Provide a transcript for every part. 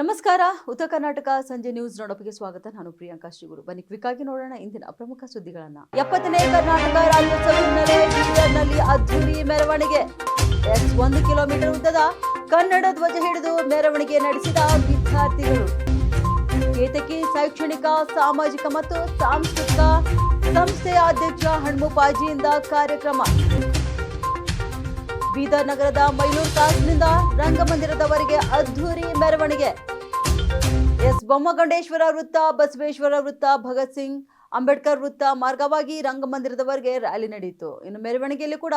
ನಮಸ್ಕಾರ. ಉತ್ತರ ಕರ್ನಾಟಕ ಸಂಜೆ ನ್ಯೂಸ್ ನೋಡೋಪಿಗೆ ಸ್ವಾಗತ. ನಾನು ಪ್ರಿಯಾಂಕಾ ಶ್ರೀಗುರು. ಬನ್ನಿ ಕ್ವಿಕ್ ಆಗಿ ನೋಡೋಣ ಇಂದಿನ ಪ್ರಮುಖ ಸುದ್ದಿಗಳನ್ನ. ಎಪ್ಪತ್ತನೇ ಕರ್ನಾಟಕ ರಾಜ್ಯೋತ್ಸವ ಹಿನ್ನೆಲೆ ಬೀದರ್ನಲ್ಲಿ ಅದ್ದೂರಿ ಮೆರವಣಿಗೆ. ಒಂದು ಕಿಲೋಮೀಟರ್ ಉದ್ದದ ಕನ್ನಡ ಧ್ವಜ ಹಿಡಿದು ಮೆರವಣಿಗೆ ನಡೆಸಿದ ವಿದ್ಯಾರ್ಥಿಗಳು. ಕೇತಕಿ ಶೈಕ್ಷಣಿಕ, ಸಾಮಾಜಿಕ ಮತ್ತು ಸಾಂಸ್ಕೃತಿಕ ಸಂಸ್ಥೆಯ ಅಧ್ಯಕ್ಷ ಹಣ್ಮುಪಾಜಿಯಿಂದ ಕಾರ್ಯಕ್ರಮ. ಬೀದರ್ ನಗರದ ಮೈಲೂರು ತಾಸಿನಿಂದ ರಂಗಮಂದಿರದವರೆಗೆ ಅದ್ಧೂರಿ ಮೆರವಣಿಗೆ. ಎಸ್. ಬೊಮ್ಮಗಂಡೇಶ್ವರ ವೃತ್ತ ಬಸವೇಶ್ವರ ವೃತ್ತ ಭಗತ್ ಸಿಂಗ್ ಅಂಬೇಡ್ಕರ್ ವೃತ್ತ ಮಾರ್ಗವಾಗಿ ರಂಗಮಂದಿರದವರೆಗೆ ರ್ಯಾಲಿ ನಡೆಯಿತು. ಇನ್ನು ಮೆರವಣಿಗೆಯಲ್ಲಿ ಕೂಡ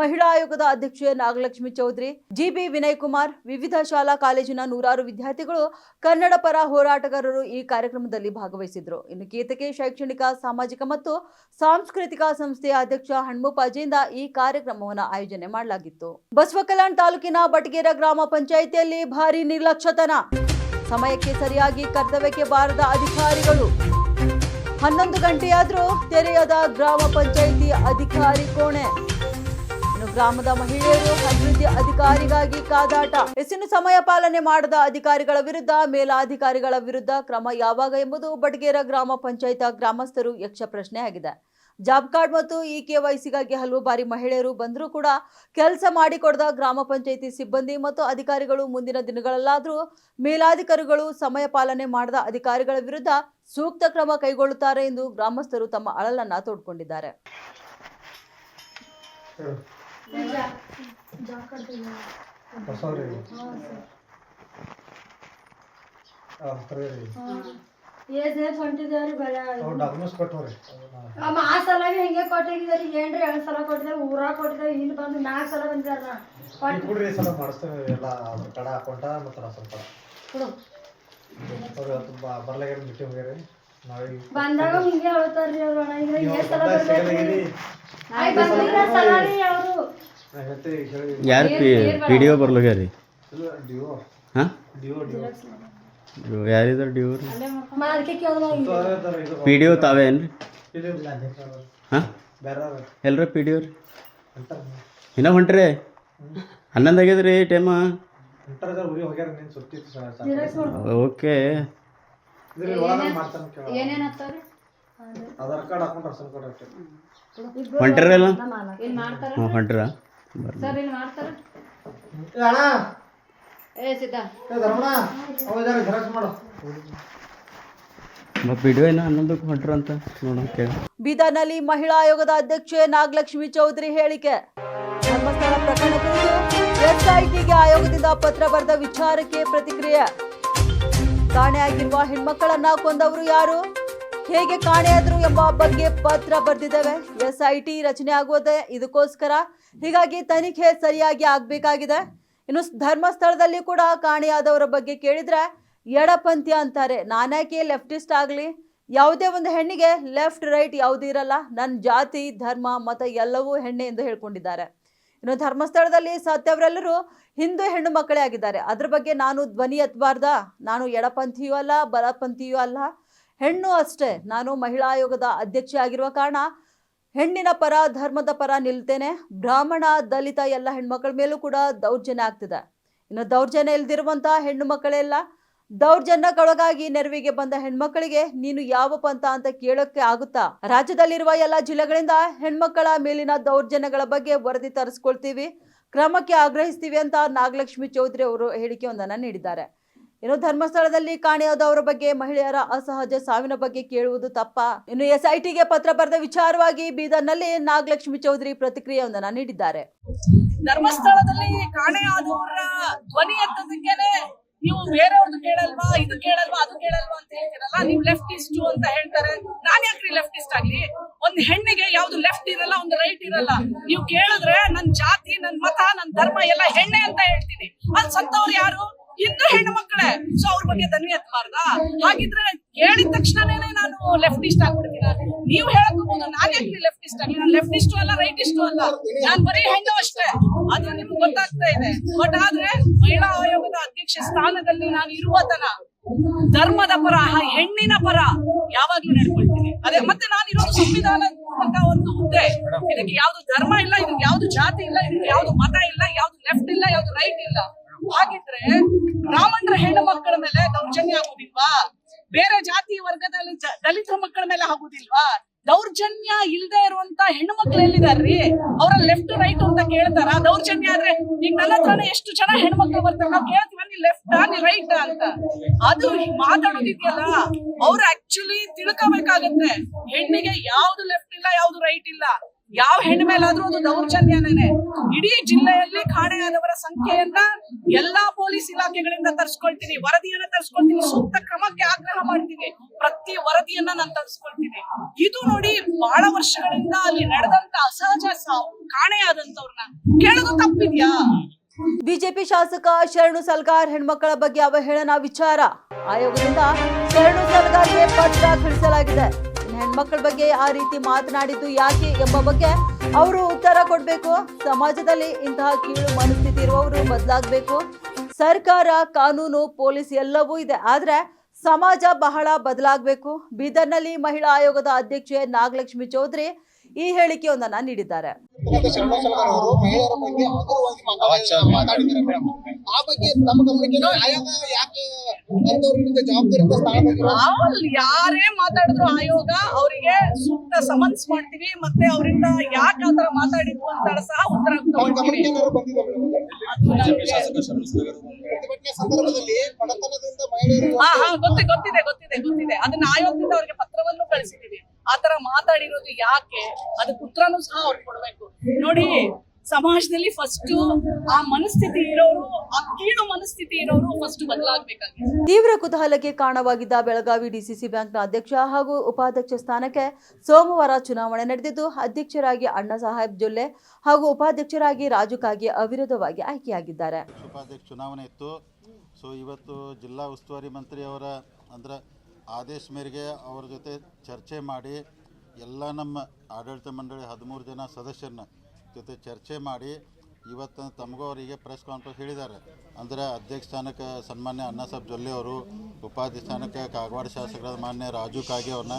ಮಹಿಳಾ ಆಯೋಗದ ಅಧ್ಯಕ್ಷೆ ನಾಗಲಕ್ಷ್ಮಿ ಚೌಧರಿ, ಜಿಬಿ ವಿನಯ್ ಕುಮಾರ್ ವಿವಿಧ ಶಾಲಾ ಕಾಲೇಜಿನ ನೂರಾರು ವಿದ್ಯಾರ್ಥಿಗಳು, ಕನ್ನಡ ಪರ ಹೋರಾಟಗಾರರು ಈ ಕಾರ್ಯಕ್ರಮದಲ್ಲಿ ಭಾಗವಹಿಸಿದ್ರು. ಇನ್ನು ಕೇತಕೆ ಶೈಕ್ಷಣಿಕ, ಸಾಮಾಜಿಕ ಮತ್ತು ಸಾಂಸ್ಕೃತಿಕ ಸಂಸ್ಥೆಯ ಅಧ್ಯಕ್ಷ ಹಣ್ಮುಪಾಜಿಯಿಂದ ಈ ಕಾರ್ಯಕ್ರಮವನ್ನು ಆಯೋಜನೆ ಮಾಡಲಾಗಿತ್ತು. ಬಸವಕಲ್ಯಾಣ್ ತಾಲೂಕಿನ ಬಟಗೇರ ಗ್ರಾಮ ಪಂಚಾಯಿತಿಯಲ್ಲಿ ಭಾರಿ ನಿರ್ಲಕ್ಷ್ಯತನ. ಸಮಯಕ್ಕೆ ಸರಿಯಾಗಿ ಕರ್ತವ್ಯಕ್ಕೆ ಬಾರದ ಅಧಿಕಾರಿಗಳು. ಹನ್ನೊಂದು ಗಂಟೆಯಾದರೂ ತೆರೆಯದ ಗ್ರಾಮ ಪಂಚಾಯಿತಿ ಅಧಿಕಾರಿ ಕೋಣೆ. ಗ್ರಾಮದ ಮಹಿಳೆಯರು ಅಭಿವೃದ್ಧಿ ಅಧಿಕಾರಿಗಾಗಿ ಕಾದಾಟ. ಹೆಚ್ಚಿನ ಸಮಯ ಪಾಲನೆ ಮಾಡದ ಅಧಿಕಾರಿಗಳ ವಿರುದ್ಧ, ಮೇಲಾಧಿಕಾರಿಗಳ ವಿರುದ್ಧ ಕ್ರಮ ಯಾವಾಗ ಎಂಬುದು ಬಡ್ಗೇರ ಗ್ರಾಮ ಪಂಚಾಯತ್ ಗ್ರಾಮಸ್ಥರು ಯಕ್ಷ ಪ್ರಶ್ನೆ ಆಗಿದೆ ಜಾಬ್ ಕಾರ್ಡ್ ಮತ್ತು ಇ ಕೆ ವೈಸಿಗಾಗಿ ಹಲವು ಬಾರಿ ಮಹಿಳೆಯರು ಬಂದರೂ ಕೂಡ ಕೆಲಸ ಮಾಡಿಕೊಡದ ಗ್ರಾಮ ಪಂಚಾಯಿತಿ ಸಿಬ್ಬಂದಿ ಮತ್ತು ಅಧಿಕಾರಿಗಳು ಮುಂದಿನ ದಿನಗಳಲ್ಲಾದರೂ ಮೇಲಾಧಿಕಾರಿಗಳು ಸಮಯ ಪಾಲನೆ ಮಾಡದ ಅಧಿಕಾರಿಗಳ ವಿರುದ್ಧ ಸೂಕ್ತ ಕ್ರಮ ಕೈಗೊಳ್ಳುತ್ತಾರೆ ಎಂದು ಗ್ರಾಮಸ್ಥರು ತಮ್ಮ ಅಳಲನ್ನ ತೋಡ್ಕೊಂಡಿದ್ದಾರೆ. ಏಸ್ ಹೊಂಟಿದೇವ್ರಿ ಬರ. ಅವ್ರು ಡಾಕ್ಯುಮೆಂಟ್ಸ್ ಕೊಟ್ಟವ್ರಿ. ಆ ಸಲಾಗಿ ಹಿಂಗೆ ಕೊಟ್ಟಿದ್ದೀರಿ. ಏನ್ರಿ ಎರಡು ಸಲ ಕೊಟ್ಟಿದ್ದಾರೆ? ಊರಾಗ ಕೊಟ್ಟಿದ್ದಾರೆ. ಇಲ್ಲಿ ಬಂದು ನಾಲ್ಕು ಸಲ ಬಂದಿದಾರ ನಾ ಈಗ ಕೊಡ್ರಿ ಈ ಸಲ ಮಾಡಿಸ್ತೇವೆ. ಎಲ್ಲ ಅದ್ರ ಕಡ ಅಕೌಂಟ ಮತ್ತು ರಾಸನ್ ಕಡ ಕೊಡು. ಅವ್ರು ಇವತ್ತು ಬರ್ಲಾಗ್ಯಾರ ಬಿಟ್ಟು ಹೋಗ್ಯಾರಿ ನಾವೀಗ ಬಂದಾಗ ಹಿಂಗೆ ಹೇಳ್ತಾರ್ರಿ ಅವ್ರು ಅಣ್ಣ. ಈಗ ನೀವು ಸಲ ಬಂದಾಗ ಬರ್ಬೇಕ್ರಿ. ಸಿಗಲಾಗಿರಿ. ಆಯ್ ಬಂದಿಲ್ಲ ಸಲ ರೀ ಅವರು. ನಾ ಹೇಳ್ತೇವೆ ಈಗ ಹೇಳಿ ಯಾರು ಪಿ ಪಿ ಡಿ ಒ ಬರ್ಲೋಗ್ಯಾರಿ? ಇಲ್ಲ ಡಿಒ ಹಾಂ? ಡಿಒ ಡಿಒ ಯಾರಿದಾರ ಡಿ ಒ ಅದಕ್ಕೆ ಕೇಳಿದ ಇದು ಪಿ ಡಿ ಒ ಹಾಂ? ಎಲ್ರ ಪಿ ಡಿ ಒ ರೀ ಅಂತಾರೆ ಇನ್ನೂ ಹೊಂಟ್ರಿ? ಹನ್ನೊಂದು ಆಗ್ಯದ್ರಿ ಟೈಮ ಓಕೆ. ಹೊಂಟ್ರಲ್ಲ? ಹೊಂಟ್ರ. ಬರ್ರಿ. ಬೀದರ್ನಲ್ಲಿ ಮಹಿಳಾ ಆಯೋಗದ ಅಧ್ಯಕ್ಷೆ ನಾಗಲಕ್ಷ್ಮಿ ಚೌಧರಿ ಹೇಳಿಕೆ. ಧರ್ಮಸ್ಥಳ ಪ್ರಕರಣ ಕುರಿತು ಎಸ್ಐಟಿಗೆ ಆಯೋಗದಿಂದ ಪತ್ರ ಬರೆದ ವಿಚಾರಕ್ಕೆ ಪ್ರತಿಕ್ರಿಯೆ. ಕಾಣೆಯಾಗಿರುವ ಹೆಣ್ಮಕ್ಕಳನ್ನ ಕೊಂದವರು ಯಾರು? ಹೇಗೆ ಕಾಣೆಯಾದ್ರು ಎಂಬ ಬಗ್ಗೆ ಪತ್ರ ಬರೆದಿದ್ದೇವೆ. ಟಿ ರಚನೆ ಆಗುವುದೇ ಇದಕ್ಕೋಸ್ಕರ. ಹೀಗಾಗಿ ತನಿಖೆ ಸರಿಯಾಗಿ ಆಗ್ಬೇಕಾಗಿದೆ. ಇನ್ನು ಧರ್ಮಸ್ಥಳದಲ್ಲಿ ಕೂಡ ಕಾಣೆಯಾದವರ ಬಗ್ಗೆ ಕೇಳಿದ್ರೆ ಎಡಪಂಥಿ ಅಂತಾರೆ. ನಾನ್ಯಾಕೆ ಲೆಫ್ಟಿಸ್ಟ್ ಆಗಲಿ? ಯಾವುದೇ ಒಂದು ಹೆಣ್ಣಿಗೆ ಲೆಫ್ಟ್, ರೈಟ್ ಯಾವುದೂ ಇರಲ್ಲ. ನನ್ನ ಜಾತಿ, ಧರ್ಮ, ಮತ ಎಲ್ಲವೂ ಹೆಣ್ಣೆ ಎಂದು ಹೇಳ್ಕೊಂಡಿದ್ದಾರೆ. ಇನ್ನು ಧರ್ಮಸ್ಥಳದಲ್ಲಿ ಸತ್ಯವರೆಲ್ಲರೂ ಹಿಂದೂ ಹೆಣ್ಣು ಮಕ್ಕಳೇ ಆಗಿದ್ದಾರೆ. ಅದ್ರ ಬಗ್ಗೆ ನಾನು ಧ್ವನಿ ಎತ್ತಬಾರ್ದ ನಾನು ಎಡಪಂಥಿಯೂ ಅಲ್ಲ ಬಲಪಂಥಿಯೂ ಅಲ್ಲ. ಹೆಣ್ಣು ಅಷ್ಟೇ. ನಾನು ಮಹಿಳಾ ಆಯೋಗದ ಅಧ್ಯಕ್ಷೆ ಆಗಿರುವ ಕಾರಣ ಹೆಣ್ಣಿನ ಪರ, ಧರ್ಮದ ಪರ ನಿಲ್ತೇನೆ. ಬ್ರಾಹ್ಮಣ, ದಲಿತ ಎಲ್ಲ ಹೆಣ್ಮಕ್ಳ ಮೇಲೂ ಕೂಡ ದೌರ್ಜನ್ಯ ಆಗ್ತದೆ. ಇನ್ನು ದೌರ್ಜನ್ಯ ಇಲ್ದಿರುವಂತಹ ಹೆಣ್ಣು ಮಕ್ಕಳೆಲ್ಲ ದೌರ್ಜನ್ಯಕ್ಕೊಳಗಾಗಿ ನೆರವಿಗೆ ಬಂದ ಹೆಣ್ಮಕ್ಕಳಿಗೆ ನೀನು ಯಾವ ಪಂಥ ಅಂತ ಕೇಳೋಕ್ಕೆ ಆಗುತ್ತಾ? ರಾಜ್ಯದಲ್ಲಿರುವ ಎಲ್ಲ ಜಿಲ್ಲೆಗಳಿಂದ ಹೆಣ್ಮಕ್ಕಳ ಮೇಲಿನ ದೌರ್ಜನ್ಯಗಳ ಬಗ್ಗೆ ವರದಿ ತರಿಸ್ಕೊಳ್ತೀವಿ. ಕ್ರಮಕ್ಕೆ ಆಗ್ರಹಿಸ್ತೀವಿ ಅಂತ ನಾಗಲಕ್ಷ್ಮಿ ಚೌಧರಿ ಅವರು ಹೇಳಿಕೆಯೊಂದನ್ನು ನೀಡಿದ್ದಾರೆ. ಇನ್ನು ಧರ್ಮಸ್ಥಳದಲ್ಲಿ ಕಾಣೆಯಾದವರ ಬಗ್ಗೆ ಮಹಿಳೆಯರ ಅಸಹಜ ಸಾವಿನ ಬಗ್ಗೆ ಕೇಳುವುದು ತಪ್ಪ. ಇನ್ನು ಎಸ್ಐಟಿಗೆ ಪತ್ರ ಬರೆದ ವಿಚಾರವಾಗಿ ಬೀದರ್ನಲ್ಲಿ ನಾಗಲಕ್ಷ್ಮಿ ಚೌಧರಿ ಪ್ರತಿಕ್ರಿಯೆಯೊಂದನ್ನು ನೀಡಿದ್ದಾರೆ. ಧರ್ಮಸ್ಥಳದಲ್ಲಿ ಕಾಣೆಯಾದವರ ಧ್ವನಿ ಎತ್ತದಕ್ಕೆ ನೀವು ಬೇರೆಯವ್ರದ್ದು ಕೇಳಲ್ವಾ, ಇದು ಕೇಳಲ್ವಾ, ಅದು ಕೇಳಲ್ವಾ ಅಂತ ಹೇಳ್ತೀರಲ್ಲ? ನೀವು ಲೆಫ್ಟಿಸ್ಟ್ ಅಂತ ಹೇಳ್ತಾರೆ. ನಾನು ಯಾಕ್ರಿ ಲೆಫ್ಟಿಸ್ಟ್ ಆಗ್ಲಿ? ಒಂದ್ ಹೆಣ್ಣಿಗೆ ಯಾವ್ದು ಲೆಫ್ಟ್ ಇರಲ್ಲ, ಒಂದು ರೈಟ್ ಇರಲ್ಲ. ನೀವು ಕೇಳಿದ್ರೆ ನನ್ ಜಾತಿ, ನನ್ ಮತ, ನನ್ ಧರ್ಮ ಎಲ್ಲ ಹೆಣ್ಣೆ ಅಂತ ಹೇಳ್ತೀನಿ. ಅಲ್ಲಿ ಸತ್ತವ್ರು ಯಾರು? ಹಿಂದೂ ಹೆಣ್ಣು ಮಕ್ಕಳೇ ಸೊ ಅವ್ರ ಬಗ್ಗೆ ದನಿ ಎತ್ತಬಾರ್ದ ಹಾಗಿದ್ರೆ ಕೇಳಿದ ತಕ್ಷಣನೇ ನಾನು ಲೆಫ್ಟಿಸ್ಟ್ ಆಗ್ಬಿಡ್ತೀನಿ. ನೀವು ಹೇಳಬಹುದು ನಾನ್ ಲೆಫ್ಟ್ ಲೆಫ್ಟಿಸ್ಟ್ ಆಗ್ಲಿ? ನಾನು ಲೆಫ್ಟಿಸ್ಟು ಅಲ್ಲ ರೈಟಿಸ್ಟು ಅಲ್ಲ. ನಾನ್ ಬರೀ ಹೆಣ್ಣು ಅಷ್ಟೇ. ಅದು ನಿಮ್ಗೆ ಗೊತ್ತಾಗ್ತಾ ಇದೆ. ಬಟ್ ಆದ್ರೆ, ಮಹಿಳಾ ಆಯೋಗದ ಅಧ್ಯಕ್ಷ ಸ್ಥಾನದಲ್ಲಿ ನಾನು ಇರುವ ತನ ಧರ್ಮದ ಪರ ಹೆಣ್ಣಿನ ಪರ ಯಾವಾಗ್ಲೂ ನಡ್ಕೊಳ್ತೀನಿ. ಅದೇ, ಮತ್ತೆ ನಾನಿರೋದು ಸಂವಿಧಾನ ಅಂತ ಒಂದು ಹುದ್ದೆ. ಇದಕ್ಕೆ ಯಾವ್ದು ಧರ್ಮ ಇಲ್ಲ, ಇದಕ್ಕೆ ಯಾವ್ದು ಜಾತಿ ಇಲ್ಲ, ಇದಕ್ಕೆ ಯಾವ್ದು ಮತ ಇಲ್ಲ, ಯಾವ್ದು ಲೆಫ್ಟ್ ಇಲ್ಲ, ಯಾವ್ದು ರೈಟ್ ಇಲ್ಲ. ಹಾಗಿದ್ರೆ ಬ್ರಾಹ್ಮಣರ ಹೆಣ್ಣು ಮಕ್ಕಳ ಮೇಲೆ ದೌರ್ಜನ್ಯ ಆಗುದಿಲ್ವಾ? ಬೇರೆ ಜಾತಿ ವರ್ಗದಲ್ಲಿ ದಲಿತರ ಮಕ್ಕಳ ಮೇಲೆ ಆಗುದಿಲ್ವಾ? ದೌರ್ಜನ್ಯ ಇಲ್ಲದೆ ಇರುವಂತ ಹೆಣ್ಣು ಮಕ್ಳು ಎಲ್ಲಿದಾರ್ರಿ? ಅವ್ರ ಲೆಫ್ಟ್ ರೈಟ್ ಅಂತ ಕೇಳ್ತಾರ? ದೌರ್ಜನ್ಯ ಆದ್ರೆ ಈಗ ನನ್ನ ಹತ್ರ ಎಷ್ಟು ಜನ ಹೆಣ್ಮಕ್ಳು ಬರ್ತಾರೆ? ನಾವು ಕೇಳ್ತೀವಿ ನೀ ಲೆಫ್ಟ್ ನೀ ರೈಟ್ ಅಂತ. ಅದು ಮಾತಾಡೋದಿದೆಯಲ್ಲ, ಅವ್ರು ಆಕ್ಚುಲಿ ತಿಳ್ಕೋಬೇಕಾಗತ್ತೆ. ಹೆಣ್ಣಿಗೆ ಯಾವ್ದು ಲೆಫ್ಟ್ ಇಲ್ಲ, ಯಾವ್ದು ರೈಟ್ ಇಲ್ಲ. ಯಾವ ಹೆಣ್ಣು ಮೇಲಾದ್ರೂ ಅದು ದೌರ್ಜನ್ಯನೇ. ಇಡೀ ಜಿಲ್ಲೆಯಲ್ಲಿ ಕಾಣೆಯಾದವರ ಸಂಖ್ಯೆಯನ್ನ ಎಲ್ಲಾ ಪೊಲೀಸ್ ಇಲಾಖೆಗಳಿಂದ ತರಿಸ್ಕೊಳ್ತೀನಿ, ವರದಿಯನ್ನ ತರಿಸ್ಕೊಳ್ತೀನಿ, ಸೂಕ್ತ ಕ್ರಮಕ್ಕೆ ಆಗ್ರಹ ಮಾಡ್ತೀನಿ. ಪ್ರತಿ ವರದಿಯನ್ನ ನಾನು ತರಿಸ್ಕೊಳ್ತೀನಿ. ಇದು ನೋಡಿ ಬಹಳ ವರ್ಷಗಳಿಂದ ಅಲ್ಲಿ ನಡೆದಂತ ಅಸಹಜ ಸಾವು ಕಾಣೆಯಾದಂತವ್ರನ್ನ ಕೇಳೋದು ತಪ್ಪಿದ್ಯಾ? ಬಿಜೆಪಿ ಶಾಸಕ ಶರಣು ಸಲ್ಗಾರ್ ಹೆಣ್ಮಕ್ಕಳ ಬಗ್ಗೆ ಅವಹೇಳನ ವಿಚಾರ. ಆಯೋಗದಿಂದ ಶರಣು ಸಲ್ಗಾರ್ಗೆ ಪತ್ರ ಕಳಿಸಲಾಗಿದೆ. ಇನ್ನು ಹೆಣ್ಮಕ್ಕಳ ಬಗ್ಗೆ ಆ ರೀತಿ ಮಾತನಾಡಿದ್ದು ಯಾಕೆ ಎಂಬ ಬಗ್ಗೆ ಅವರು ಉತ್ತರ ಕೊಡಬೇಕು. ಸಮಾಜದಲ್ಲಿ ಇಂತಹ ಕೀಳು ಮನಸ್ಥಿತಿ ಇರುವವರು ಬದಲಾಗಬೇಕು. ಸರ್ಕಾರ, ಕಾನೂನು, ಪೊಲೀಸ್ ಎಲ್ಲವೂ ಇದೆ. ಆದರೆ ಸಮಾಜ ಬಹಳ ಬದಲಾಗಬೇಕು. ಬೀದರ್ನಲ್ಲಿ ಮಹಿಳಾ ಆಯೋಗದ ಅಧ್ಯಕ್ಷೆ ನಾಗಲಕ್ಷ್ಮಿ ಚೌಧರಿ ಈ ಹೇಳಿಕೆಯೊಂದನ್ನ ನೀಡಿದ್ದಾರೆ. ಯಾರೇ ಮಾತಾಡಿದ್ರು ಆಯೋಗ ಅವರಿಗೆ ಸೂಕ್ತ ಸಮನ್ಸ್ ಮಾಡ್ತೀವಿ ಮತ್ತೆ ಅವರಿಂದ ಯಾಕೆ ಆತರ ಮಾತಾಡಿದ್ವು ಅಂತ ಸಹ ಉತ್ತರ ಹಾ ಹಾ ಗೊತ್ತಿದೆ ಗೊತ್ತಿದೆ ಗೊತ್ತಿದೆ ಗೊತ್ತಿದೆ. ಅದನ್ನ ಆಯೋಗದಿಂದ ಅವ್ರಿಗೆ ಪತ್ರವನ್ನು ಕಳಿಸಿದೀವಿ. ಆತರ ಮಾತಾಡಿರೋದು ಯಾಕೆ? ಅದಕ್ಕೆ ಉತ್ತರನು ಸಹ ಅವ್ರು ಕೊಡ್ಬೇಕು. ನೋಡಿ ಸಮಾಜದಲ್ಲಿ ಫಸ್ಟ್ ಆ ಮನಸ್ಥಿತಿ ಇರೋರು ಆ ಕೀಳು ಮನಸ್ಥಿತಿ ಇರೋರು ಫಸ್ಟ್ ಬದಲಾಗಬೇಕಾಗಿದೆ ತೀವ್ರ ಕುತೂಹಲಕ್ಕೆ ಕಾರಣವಾಗಿದ್ದ ಬೆಳಗಾವಿ ಡಿಸಿಸಿ ಬ್ಯಾಂಕ್ನ ಅಧ್ಯಕ್ಷ ಹಾಗೂ ಉಪಾಧ್ಯಕ್ಷ ಸ್ಥಾನಕ್ಕೆ ಸೋಮವಾರ ಚುನಾವಣೆ ನಡೆದಿದ್ದು ಅಧ್ಯಕ್ಷರಾಗಿ ಅಣ್ಣಾ ಸಾಹೇಬ್ ಜೊಲ್ಲೆ ಹಾಗೂ ಉಪಾಧ್ಯಕ್ಷರಾಗಿ ರಾಜು ಕಾಗೆ ಅವಿರೋಧವಾಗಿ ಆಯ್ಕೆಯಾಗಿದ್ದಾರೆ. ಉಪಾಧ್ಯಕ್ಷ ಚುನಾವಣೆ ಇತ್ತು. ಸೊ ಇವತ್ತು ಜಿಲ್ಲಾ ಉಸ್ತುವಾರಿ ಮಂತ್ರಿ ಅವರ ಅಂದ್ರೆ ಆದೇಶ ಮೇರೆಗೆ ಅವ್ರ ಜೊತೆ ಚರ್ಚೆ ಮಾಡಿ ಎಲ್ಲ ನಮ್ಮ ಆಡಳಿತ ಮಂಡಳಿ ಹದಿಮೂರು ಜನ ಸದಸ್ಯರನ್ನ ಜೊತೆ ಚರ್ಚೆ ಮಾಡಿ ಇವತ್ತು ತಮಗೂ ಅವರಿಗೆ ಪ್ರೆಸ್ ಕಾನ್ಫರೆನ್ಸ್ ಹೇಳಿದ್ದಾರೆ. ಅಂದರೆ ಅಧ್ಯಕ್ಷ ಸ್ಥಾನಕ್ಕೆ ಸನ್ಮಾನ್ಯ ಅಣ್ಣಾಸಾಬ್ ಜೊಲ್ಲೆ ಅವರು, ಉಪಾಧ್ಯಕ್ಷ ಸ್ಥಾನಕ್ಕೆ ಕಾಗವಾಡ ಶಾಸಕರಾದ ಮಾನ್ಯ ರಾಜು ಕಾಗೆ ಅವ್ರನ್ನ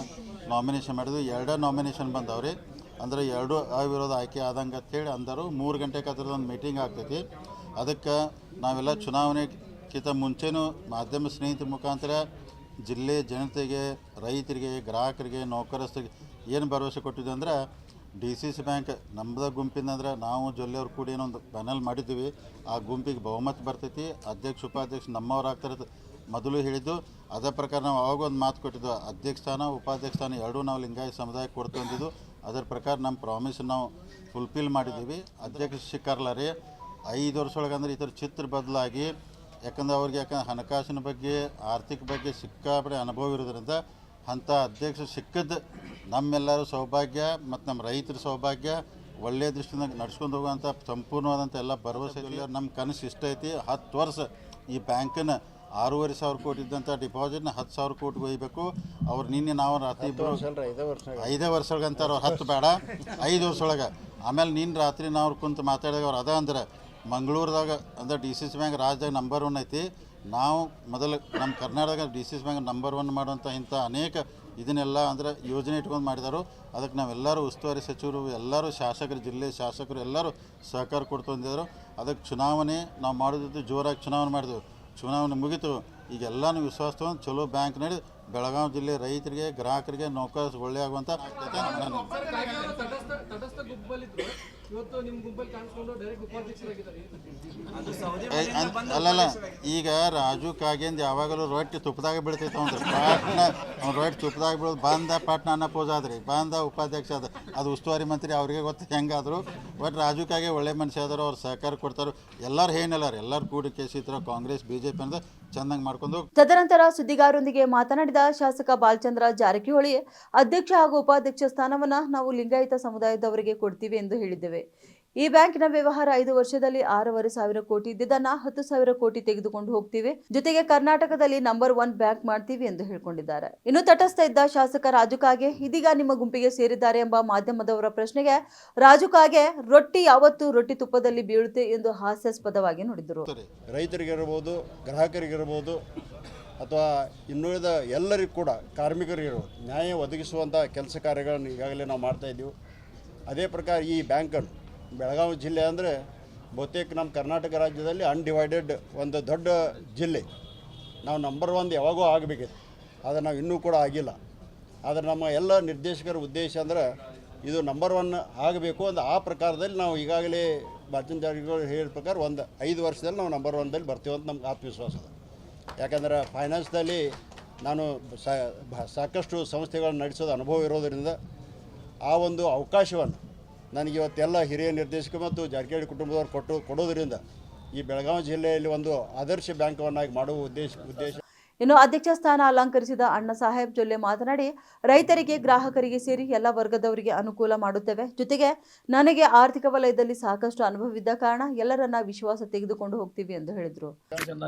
ನಾಮಿನೇಷನ್ ಮಾಡಿದ್ವಿ ಎರಡೇ ನಾಮಿನೇಷನ್ ಬಂದವ್ರಿ. ಅಂದ್ರೆ ಎರಡು ಅವಿರೋಧ ಆಯ್ಕೆ ಆದಂಗೆ ಅಂತೇಳಿ ಅಂದರು. ಮೂರು ಗಂಟೆಗೆ ಅದ್ರದ್ದೊಂದು ಮೀಟಿಂಗ್ ಆಗ್ತೈತಿ. ಅದಕ್ಕೆ ನಾವೆಲ್ಲ ಚುನಾವಣೆಗಿಂತ ಮುಂಚೆನೂ ಮಾಧ್ಯಮ ಸ್ನೇಹಿತರ ಮುಖಾಂತರ ಜಿಲ್ಲೆ ಜನತೆಗೆ, ರೈತರಿಗೆ, ಗ್ರಾಹಕರಿಗೆ, ನೌಕರಸ್ಥರಿಗೆ ಏನು ಭರವಸೆ ಕೊಟ್ಟಿದೆ ಅಂದ್ರೆ, ಡಿ ಸಿ ಸಿ ಬ್ಯಾಂಕ್ ನಮ್ಮದ ಗುಂಪಿಂದ ಅಂದ್ರೆ ನಾವು ಜೊಲ್ಲೆಯವ್ರು ಕೂಡ ಏನೊಂದು ಪ್ಯಾನಲ್ ಮಾಡಿದ್ದೀವಿ. ಆ ಗುಂಪಿಗೆ ಬಹುಮತ ಬರ್ತೈತಿ. ಅಧ್ಯಕ್ಷ, ಉಪಾಧ್ಯಕ್ಷ ನಮ್ಮವ್ರು ಮೊದಲು ಹೇಳಿದ್ದು. ಅದೇ ಪ್ರಕಾರ ನಾವು ಅವಾಗ ಒಂದು ಮಾತು ಕೊಟ್ಟಿದ್ದು, ಅಧ್ಯಕ್ಷ ಸ್ಥಾನ, ಉಪಾಧ್ಯಕ್ಷ ಸ್ಥಾನ ಎರಡೂ ನಾವು ಲಿಂಗಾಯತ ಸಮುದಾಯಕ್ಕೆ ಕೊಡ್ತಂದಿದ್ದು ಅದರ ಪ್ರಕಾರ ನಮ್ಮ ಪ್ರಾಮಿಸ್ ನಾವು ಫುಲ್ಫಿಲ್ ಮಾಡಿದ್ದೀವಿ. ಅಧ್ಯಕ್ಷ ರೀ. ಐದು ವರ್ಷ ಒಳಗೆ ಅಂದ್ರೆ ಈ ಥರ ಚಿತ್ರ ಬದಲಾಗಿ ಯಾಕಂದ್ರೆ ಅವ್ರಿಗೆ ಯಾಕಂದ್ರೆ ಹಣಕಾಸಿನ ಬಗ್ಗೆ ಆರ್ಥಿಕ ಬಗ್ಗೆ ಸಿಕ್ಕಾಪಡೆ ಅನುಭವ ಇರೋದ್ರಿಂದ ಅಂಥ ಅಧ್ಯಕ್ಷ ಸಿಕ್ಕದ್ದು ನಮ್ಮೆಲ್ಲರೂ ಸೌಭಾಗ್ಯ ಮತ್ತು ನಮ್ಮ ರೈತರ ಸೌಭಾಗ್ಯ ಒಳ್ಳೆಯ ದೃಷ್ಟಿಯಿಂದ ನಡ್ಸ್ಕೊಂಡು ಹೋಗುವಂಥ ಸಂಪೂರ್ಣವಾದಂಥ ಎಲ್ಲ ಭರವಸೆ. ನಮ್ಮ ಕನಸು ಇಷ್ಟ ಐತಿ. ಹತ್ತು ವರ್ಷ ಈ ಬ್ಯಾಂಕನ್ನ ಆರೂವರೆ ಸಾವಿರ ಕೋಟಿ ಇದ್ದಂಥ ಡಿಪಾಸಿಟ್ನ ಹತ್ತು ಸಾವಿರ ಕೋಟಿ ಒಯ್ಬೇಕು. ಅವ್ರು ನಿನ್ನೆ ನಾವು ರಾತ್ರಿ ಐದೇ ವರ್ಷ ಒಳಗೆ ಅಂತಾರೆ ಅವ್ರು. ಹತ್ತು ಬೇಡ ಐದು ವರ್ಷ ಒಳಗೆ. ಆಮೇಲೆ ನಿನ್ನ ರಾತ್ರಿ ನಾವು ಕುಂತು ಮಾತಾಡಿದಾಗ ಅವ್ರು ಅದ ಅಂದ್ರೆ ಮಂಗಳೂರದಾಗ, ಅಂದ್ರೆ ಡಿ ಸಿ ಸಿ ಬ್ಯಾಂಕ್ ರಾಜ್ಯದಾಗ ನಂಬರ್ ಒನ್ ಐತಿ. ನಾವು ಮೊದಲು ನಮ್ಮ ಕರ್ನಾಟಕದಾಗ D C C bank number one ಮಾಡುವಂಥ ಇಂಥ ಅನೇಕ ಇದನ್ನೆಲ್ಲ, ಅಂದ್ರೆ ಯೋಜನೆ ಇಟ್ಕೊಂಡು ಮಾಡಿದಾರು. ಅದಕ್ಕೆ ನಾವೆಲ್ಲರೂ ಉಸ್ತುವಾರಿ ಸಚಿವರು, ಎಲ್ಲರೂ ಶಾಸಕರು, ಜಿಲ್ಲೆ ಶಾಸಕರು, ಎಲ್ಲರೂ ಸಹಕಾರ ಕೊಡ್ತು ಅಂದಿದ್ರು ಅದಕ್ಕೆ ಚುನಾವಣೆ, ನಾವು ಮಾಡೋದಿದ್ದು ಜೋರಾಗಿ ಚುನಾವಣೆ ಮಾಡಿದೆವು. ಚುನಾವಣೆ ಮುಗಿತು. ಈಗ ಎಲ್ಲಾನು ವಿಶ್ವಾಸ ತೊಗೊಂಡು ಚಲೋ ಬ್ಯಾಂಕ್ ನಡೆದು ಬೆಳಗಾವಿ ಜಿಲ್ಲೆ ರೈತರಿಗೆ, ಗ್ರಾಹಕರಿಗೆ ನೌಕರ ಒಳ್ಳೆ ಆಗುವಂಥ ಅಲ್ಲಲ್ಲ ಈಗ ರಾಜು ಕಾಗೇಂದ್ ಯಾವಾಗಲೂ ರೊಟ್ಟಿ ತುಪ್ಪದಾಗ ಬೀಳ್ತೈತೆ ಅವ್ನು ಪಾಟ್ನ ಅವ್ನು ರೊಟ್ಟಿ ತುಪ್ಪದಾಗ ಬೀಳೋದು ಬಂದ ಪಾಟ್ನ ಅನ್ನ ಪೋಸ್ ಆದ್ರಿ ಬಂದ ಉಪಾಧ್ಯಕ್ಷ ಅದ ಅದು ಉಸ್ತುವಾರಿ ಮಂತ್ರಿ ಅವ್ರಿಗೆ ಗೊತ್ತು ಹೆಂಗಾದ್ರು. ಬಟ್ ರಾಜು ಕಾಗೆ ಒಳ್ಳೆ ಮನುಷ್ಯ ಆದರು ಅವ್ರು ಸಹಕಾರ ಕೊಡ್ತಾರೆ. ಎಲ್ಲರೂ ಏನಿಲ್ಲ ಎಲ್ಲರೂ ಕೂಡಿ ಕೇಸಿದ್ರು ಕಾಂಗ್ರೆಸ್ ಬಿ ಜೆ ಪಿ ಅಂದ್ರೆ ಚೆಂದಂಗೆ ಮಾಡ್ಕೊಂಡು ತದನಂತರ ಸುದ್ದಿಗಾರರೊಂದಿಗೆ ಮಾತನಾಡಿದ ಶಾಸಕ ಬಾಲಚಂದ್ರ ಜಾರಕಿಹೊಳಿ, ಅಧ್ಯಕ್ಷ ಹಾಗೂ ಉಪಾಧ್ಯಕ್ಷ ಸ್ಥಾನವನ್ನ ನಾವು ಲಿಂಗಾಯತ ಸಮುದಾಯದವರಿಗೆ ಕೊಡ್ತೀವಿ ಎಂದು ಹೇಳಿದ್ದೇವೆ. ಈ ಬ್ಯಾಂಕಿನ ವ್ಯವಹಾರ ಐದು ವರ್ಷದಲ್ಲಿ ಆರೂವರೆ ಸಾವಿರ ಕೋಟಿ, ಇದ್ದಿದ್ದನ್ನ ಹತ್ತು ಸಾವಿರ ಕೋಟಿ ತೆಗೆದುಕೊಂಡು ಹೋಗ್ತೀವಿ. ಜೊತೆಗೆ ಕರ್ನಾಟಕದಲ್ಲಿ ನಂಬರ್ ಒನ್ ಬ್ಯಾಂಕ್ ಮಾಡ್ತೀವಿ ಎಂದು ಹೇಳಿಕೊಂಡಿದ್ದಾರೆ. ಇನ್ನು ತಟಸ್ಥ ಇದ್ದ ಶಾಸಕ ರಾಜು ಕಾಗೆ ಇದೀಗ ನಿಮ್ಮ ಗುಂಪಿಗೆ ಸೇರಿದ್ದಾರೆ ಎಂಬ ಮಾಧ್ಯಮದವರ ಪ್ರಶ್ನೆಗೆ ರಾಜು ಕಾಗೆ ರೊಟ್ಟಿ ಯಾವತ್ತು ರೊಟ್ಟಿ ತುಪ್ಪದಲ್ಲಿ ಬೀಳುತ್ತೆ ಎಂದು ಹಾಸ್ಯಾಸ್ಪದವಾಗಿ ನೋಡಿದರು. ರೈತರಿಗಿರಬಹುದು ಗ್ರಾಹಕರಿಗಿರಬಹುದು ಅಥವಾ ಇನ್ನುಳಿದ ಎಲ್ಲರಿಗೂ ಕೂಡ ಕಾರ್ಮಿಕರಿಗಿರ್ಬೋದು, ನ್ಯಾಯ ಒದಗಿಸುವಂಥ ಕೆಲಸ ಕಾರ್ಯಗಳನ್ನು ಈಗಾಗಲೇ ನಾವು ಮಾಡ್ತಾ ಇದ್ದೀವಿ. ಅದೇ ಪ್ರಕಾರ ಈ ಬ್ಯಾಂಕನ್ನು ಬೆಳಗಾವಿ ಜಿಲ್ಲೆ ಅಂದರೆ ಬಹುತೇಕ ನಮ್ಮ ಕರ್ನಾಟಕ ರಾಜ್ಯದಲ್ಲಿ ಅನ್ಡಿವೈಡೆಡ್ ಒಂದು ದೊಡ್ಡ ಜಿಲ್ಲೆ. ನಾವು ನಂಬರ್ ಒನ್ ಯಾವಾಗೂ ಆಗಬೇಕಿತ್ತು. ಆದರೆ ನಾವು ಇನ್ನೂ ಕೂಡ ಆಗಿಲ್ಲ. ಆದರೆ ನಮ್ಮ ಎಲ್ಲ ನಿರ್ದೇಶಕರ ಉದ್ದೇಶ ಅಂದ್ರೆ ಇದು ನಂಬರ್ ಒನ್ ಆಗಬೇಕು ಒಂದು ಆ ಪ್ರಕಾರದಲ್ಲಿ ನಾವು ಈಗಾಗಲೇ ಭಾರತೀಯ ಜಾರಿಗಳು ಹೇಳಿದ ಪ್ರಕಾರ ಒಂದು ಐದು ವರ್ಷದಲ್ಲಿ ನಾವು ನಂಬರ್ ಒನ್ದಲ್ಲಿ ಬರ್ತೀವಿ ಅಂತ ನಮ್ಗೆ ಆತ್ಮವಿಶ್ವಾಸ ಇದೆ ಯಾಕಂದ್ರೆ ಫೈನಾನ್ಸ್ದಲ್ಲಿ ನಾನು ಸಾಕಷ್ಟು ಸಂಸ್ಥೆಗಳನ್ನು ನಡೆಸೋದು ಅನುಭವ ಇರೋದರಿಂದ ಆ ಒಂದು ಅವಕಾಶವನ್ನು ನನಗೆ ಇವತ್ತೆಲ್ಲ ಹಿರಿಯ ನಿರ್ದೇಶಕ ಮತ್ತು ಜಾರಕಿಹೊಳಿ ಕುಟುಂಬದವರು ಕೊಟ್ಟು ಕೊಡೋದರಿಂದ ಈ ಬೆಳಗಾವಿ ಜಿಲ್ಲೆಯಲ್ಲಿ ಒಂದು ಆದರ್ಶ ಬ್ಯಾಂಕ್ವನ್ನಾಗಿ ಮಾಡುವ ಉದ್ದೇಶ ಉದ್ದೇಶ ಇನ್ನು ಅಧ್ಯಕ್ಷ ಸ್ಥಾನ ಅಲಂಕರಿಸಿದ ಅಣ್ಣ ಸಾಹೇಬ್ ಜೊಲ್ಲೆ ಮಾತನಾಡಿ ರೈತರಿಗೆ ಗ್ರಾಹಕರಿಗೆ ಸೇರಿ ಎಲ್ಲ ವರ್ಗದವರಿಗೆ ಅನುಕೂಲ ಮಾಡುತ್ತೇವೆ. ಜೊತೆಗೆ ನನಗೆ ಆರ್ಥಿಕ ವಲಯದಲ್ಲಿ ಸಾಕಷ್ಟು ಅನುಭವವಿದ್ದ ಕಾರಣ ಎಲ್ಲರನ್ನ ವಿಶ್ವಾಸ ತೆಗೆದುಕೊಂಡು ಹೋಗ್ತೀವಿ ಎಂದು ಹೇಳಿದರು.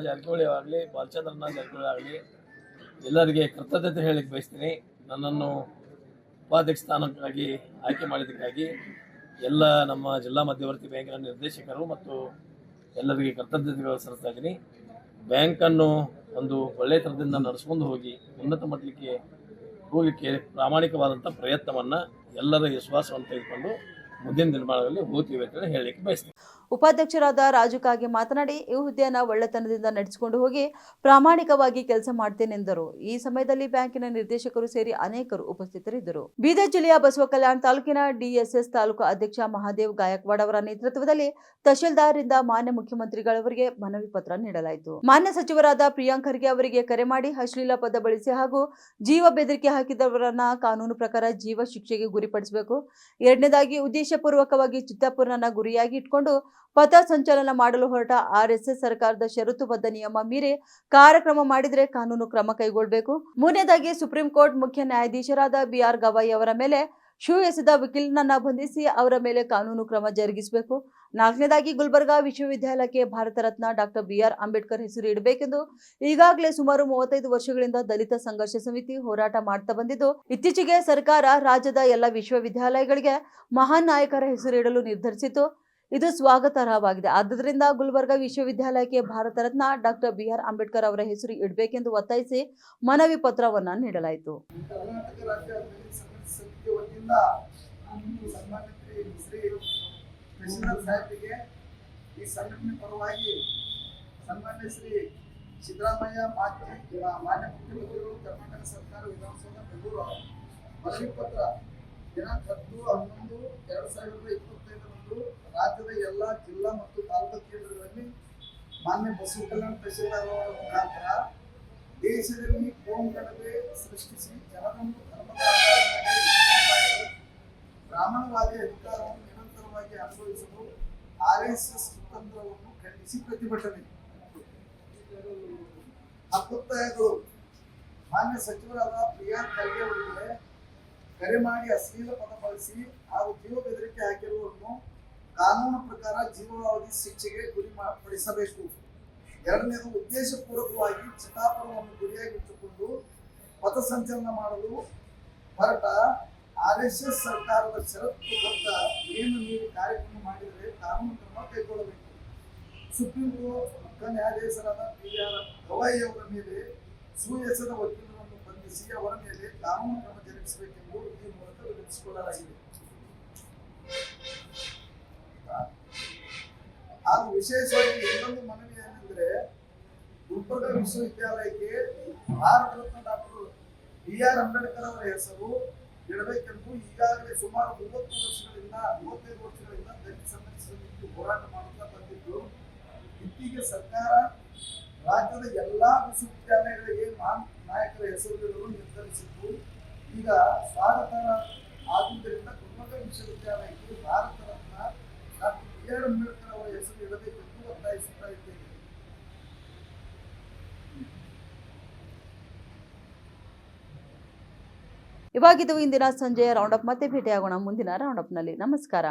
ಜಾರಕಿಹೊಳಿ ಆಗಲಿ ಬಾಲಚಂದ್ರನ ಜಾರಕಿಹೊಳಿ ಆಗಲಿ ಎಲ್ಲರಿಗೆ ಕೃತಜ್ಞತೆ ಹೇಳಿ ಬಯಸ್ತೀನಿ. ನನ್ನನ್ನು ಉಪಾಧ್ಯಕ್ಷ ಸ್ಥಾನಕ್ಕಾಗಿ ಆಯ್ಕೆ ಮಾಡಿದ್ದಕ್ಕಾಗಿ ಎಲ್ಲ ನಮ್ಮ ಜಿಲ್ಲಾ ಮಧ್ಯವರ್ತಿ ಬ್ಯಾಂಕಿನ ನಿರ್ದೇಶಕರು ಮತ್ತು ಎಲ್ಲರಿಗೆ ಕೃತಜ್ಞತೆಗಳು ಸಲ್ಲಿಸ್ತಾ ಇದ್ದೀನಿ. ಬ್ಯಾಂಕನ್ನು ಒಂದು ಒಳ್ಳೆಯ ಥರದಿಂದ ನಡೆಸ್ಕೊಂಡು ಹೋಗಿ ಉನ್ನತ ಮಟ್ಟಕ್ಕೆ ಹೋಗಲಿಕ್ಕೆ ಪ್ರಾಮಾಣಿಕವಾದಂಥ ಪ್ರಯತ್ನವನ್ನು ಎಲ್ಲರ ವಿಶ್ವಾಸವನ್ನು ತೆಗೆದುಕೊಂಡು ಮುಂದಿನ ನಿರ್ಮಾಣದಲ್ಲಿ ಹೋಗ್ತೀವಿ ಅಂತೇಳಿ ಹೇಳಲಿಕ್ಕೆ ಬಯಸ್ತೀನಿ. ಉಪಾಧ್ಯಕ್ಷರಾದ ರಾಜು ಕಾಗೆ ಮಾತನಾಡಿ, ಈ ಹುದ್ದೆಯನ್ನು ಒಳ್ಳೆತನದಿಂದ ನಡೆಸಿಕೊಂಡು ಹೋಗಿ ಪ್ರಾಮಾಣಿಕವಾಗಿ ಕೆಲಸ ಮಾಡ್ತೇನೆಂದರು ಈ ಸಮಯದಲ್ಲಿ ಬ್ಯಾಂಕಿನ ನಿರ್ದೇಶಕರು ಸೇರಿ ಅನೇಕರು ಉಪಸ್ಥಿತರಿದ್ದರು. ಬೀದರ್ ಜಿಲ್ಲೆಯ ಬಸವ ಕಲ್ಯಾಣ ತಾಲೂಕಿನ ಡಿಎಸ್ಎಸ್ ತಾಲೂಕು ಅಧ್ಯಕ್ಷ ಮಹಾದೇವ್ ಗಾಯಕ್ವಾಡ್ ಅವರ ನೇತೃತ್ವದಲ್ಲಿ ತಹಶೀಲ್ದಾರ್ರಿಂದ ಮಾನ್ಯ ಮುಖ್ಯಮಂತ್ರಿಗಳವರಿಗೆ ಮನವಿ ಪತ್ರ ನೀಡಲಾಯಿತು. ಮಾನ್ಯ ಸಚಿವರಾದ ಪ್ರಿಯಾಂಕ್ ಖರ್ಗೆ ಅವರಿಗೆ ಕರೆ ಮಾಡಿ ಅಶ್ಲೀಲ ಪದ ಬಳಸಿ ಹಾಗೂ ಜೀವ ಬೆದರಿಕೆ ಹಾಕಿದವರನ್ನ ಕಾನೂನು ಪ್ರಕಾರ ಜೀವ ಶಿಕ್ಷೆಗೆ ಗುರಿಪಡಿಸಬೇಕು. ಎರಡನೇದಾಗಿ ಉದ್ದೇಶಪೂರ್ವಕವಾಗಿ ಚಿತ್ತಾಪುರನ ಗುರಿಯಾಗಿ ಇಟ್ಕೊಂಡು ಪಥ ಸಂಚಲನ ಮಾಡಲು ಹೊರಟ ಆರ್ಎಸ್ಎಸ್ ಸರ್ಕಾರದ ಷರತ್ತುಬದ್ಧ ನಿಯಮ ಮೀರಿ ಕಾರ್ಯಕ್ರಮ ಮಾಡಿದರೆ ಕಾನೂನು ಕ್ರಮ ಕೈಗೊಳ್ಳಬೇಕು ಮೂರನೇದಾಗಿ ಸುಪ್ರೀಂ ಕೋರ್ಟ್ ಮುಖ್ಯ ನ್ಯಾಯಾಧೀಶರಾದ ಬಿಆರ್ ಗವಾಯಿ ಅವರ ಮೇಲೆ ಶೂ ಎಸೆದ ವಕೀಲನನ್ನ ಬಂಧಿಸಿ ಅವರ ಮೇಲೆ ಕಾನೂನು ಕ್ರಮ ಜರುಗಿಸಬೇಕು. ನಾಲ್ಕನೇದಾಗಿ ಗುಲ್ಬರ್ಗಾ ವಿಶ್ವವಿದ್ಯಾಲಯಕ್ಕೆ ಭಾರತ ರತ್ನ ಡಾಕ್ಟರ್ ಬಿಆರ್ ಅಂಬೇಡ್ಕರ್ ಹೆಸರು ಇಡಬೇಕೆಂದು ಈಗಾಗಲೇ ಸುಮಾರು ಮೂವತ್ತೈದು ವರ್ಷಗಳಿಂದ ದಲಿತ ಸಂಘರ್ಷ ಸಮಿತಿ ಹೋರಾಟ ಮಾಡ್ತಾ ಬಂದಿದ್ದು, ಇತ್ತೀಚೆಗೆ ಸರ್ಕಾರ ರಾಜ್ಯದ ಎಲ್ಲ ವಿಶ್ವವಿದ್ಯಾಲಯಗಳಿಗೆ ಮಹಾನ್ ನಾಯಕರ ಹೆಸರು ಇಡಲು ನಿರ್ಧರಿಸಿತು ಇದು ಸ್ವಾಗತಾರ್ಹವಾಗಿದೆ ಆದ್ದರಿಂದ ಗುಲ್ಬರ್ಗಾ ವಿಶ್ವವಿದ್ಯಾಲಯಕ್ಕೆ Bharat Ratna doctor B R Ambedkar ಅವರ ಹೆಸರು ಇಡಬೇಕೆಂದು ಒತ್ತಾಯಿಸಿ ಮನವಿ ಪತ್ರವನ್ನು ನೀಡಲಾಯಿತು. ಈ ಸಂಘಟನೆ ಪರವಾಗಿ ಸನ್ಮಾನ್ಯ ಶ್ರೀ ಸಿದ್ದರಾಮಯ್ಯ ಮಾನ್ಯ ಮುಖ್ಯಮಂತ್ರಿಗಳು ಕರ್ನಾಟಕ ಸರ್ಕಾರ ವಿಧಾನಸೌಧ ಬೆಂಗಳೂರು ಮನವಿ ಪತ್ರ ದಿನಾಂಕ ಹತ್ತು ಹನ್ನೊಂದು, ಎರಡು ಸಾವಿರದ ಇಪ್ಪತ್ತೈದರಂದು ರಾಜ್ಯದ ಎಲ್ಲ ಜಿಲ್ಲಾ ಮತ್ತು ತಾಲೂಕು ಕೇಂದ್ರಗಳಲ್ಲಿ ಮಾನ್ಯ ಬಸವ ಕಲ್ಯಾಣ ತಹಶೀಲ್ದಾರ್ ಮುಖಾಂತರ ದೇಶದಲ್ಲಿ ಗಣತೆ ಸೃಷ್ಟಿಸಿ ಜನರನ್ನು ಬ್ರಾಹ್ಮಣವಾದಿ ಅಧಿಕಾರವನ್ನು ನಿರಂತರವಾಗಿ ಅನುಭವಿಸಲು ಆರ್ ಎಸ್ ಎಸ್ ಕುತಂತ್ರವನ್ನು ಖಂಡಿಸಿ ಪ್ರತಿಭಟನೆ. ಹಕ್ಕೊತ್ತಾಯಗಳು ಮಾನ್ಯ ಸಚಿವರಾದ ಪ್ರಿಯಾಂಕ್ ಖರ್ಗೆ ಅವರಿಗೆ ಕರೆ ಮಾಡಿ ಅಶ್ಲೀಲ ಪದ ಬಳಸಿ ಹಾಗೂ ಜೀವ ಬೆದರಿಕೆ ಹಾಕಿರುವವರನ್ನು ಕಾನೂನು ಪ್ರಕಾರ ಜೀವಾವಧಿ ಶಿಕ್ಷೆಗೆ ಗುರಿ ಮಾಡಿಸಬೇಕು. ಎರಡನೇದು, ಉದ್ದೇಶಪೂರ್ವಕವಾಗಿ ಚಿತಾಪುರವನ್ನು ಗುರಿಯಾಗಿಟ್ಟುಕೊಂಡು ಪಥಸಂಚಲನ ಮಾಡಲು ಹೊರಟ ಆರ್ ಎಸ್ ಎಸ್ ಸರ್ಕಾರದ ಷರತ್ತು ಬದ್ಧ ಏನು ನೀವು ಕಾರ್ಯಕ್ರಮ ಮಾಡಿದರೆ ಕಾನೂನು ಕ್ರಮ ಕೈಗೊಳ್ಳಬೇಕು. ಸುಪ್ರೀಂ ಕೋರ್ಟ್ ಮುಖ್ಯ ನ್ಯಾಯಾಧೀಶರಾದ ಪಿ ಆರ್ ಗವಾಯಿ ಅವರ ಮೇಲೆ ಸುಯಸದ ವಕೀಲರನ್ನು ಬಂಧಿಸಿ ಅವರ ಮೇಲೆ ಕಾನೂನು ಕ್ರಮ ಜರುಗಿಸಬೇಕೆಂದು ಈ ಮೂಲಕ ವಿನಂತಿಸಿಕೊಳ್ಳಲಾಗಿದೆ ಹಾಗೂ ವಿಶೇಷವಾಗಿ ಇನ್ನೊಂದು ಮನವಿ ಏನೆಂದ್ರೆ, ಗುಲ್ಬರ್ಗ ವಿಶ್ವವಿದ್ಯಾಲಯಕ್ಕೆ Bharat Ratna doctor B R Ambedkar ಅವರ ಹೆಸರು ಇಡಬೇಕೆಂದು ಈಗಾಗಲೇ ಸುಮಾರು ಮೂವತ್ತು ವರ್ಷಗಳಿಂದ, ಮೂವತ್ತೈದು ವರ್ಷಗಳಿಂದ ದಲಿತ ಸಮಿತಿ ಹೋರಾಟ ಮಾಡುತ್ತಾ ಬಂದಿದ್ದು, ಇತ್ತೀಚೆಗೆ ಸರ್ಕಾರ ರಾಜ್ಯದ ಎಲ್ಲಾ ವಿಶ್ವವಿದ್ಯಾಲಯಗಳಿಗೆ ಮಹಾನ್ ನಾಯಕರ ಹೆಸರುಗಳನ್ನು ನಿರ್ಧರಿಸಿದ್ದು, ಈಗ ಸ್ವಾಗತ ಆದುದರಿಂದ ಕುಟುಂಬ ವಿಶ್ವವಿದ್ಯಾಲಯಕ್ಕೆ Bharat Ratna doctor B R Ambedkar ಅವರ ಹೆಸರು ಇಡಬೇಕೆಂದು ಒತ್ತಾಯಿಸುತ್ತಾ ಇದ್ದೇನೆ. ಇವಾಗಿದ್ದು ಇಂದಿನ ಸಂಜೆಯ ರೌಂಡಪ್ ಮತ್ತೆ ಭೇಟಿಯಾಗೋಣ ಮುಂದಿನ ರೌಂಡಪ್ನಲ್ಲಿ ನಮಸ್ಕಾರ.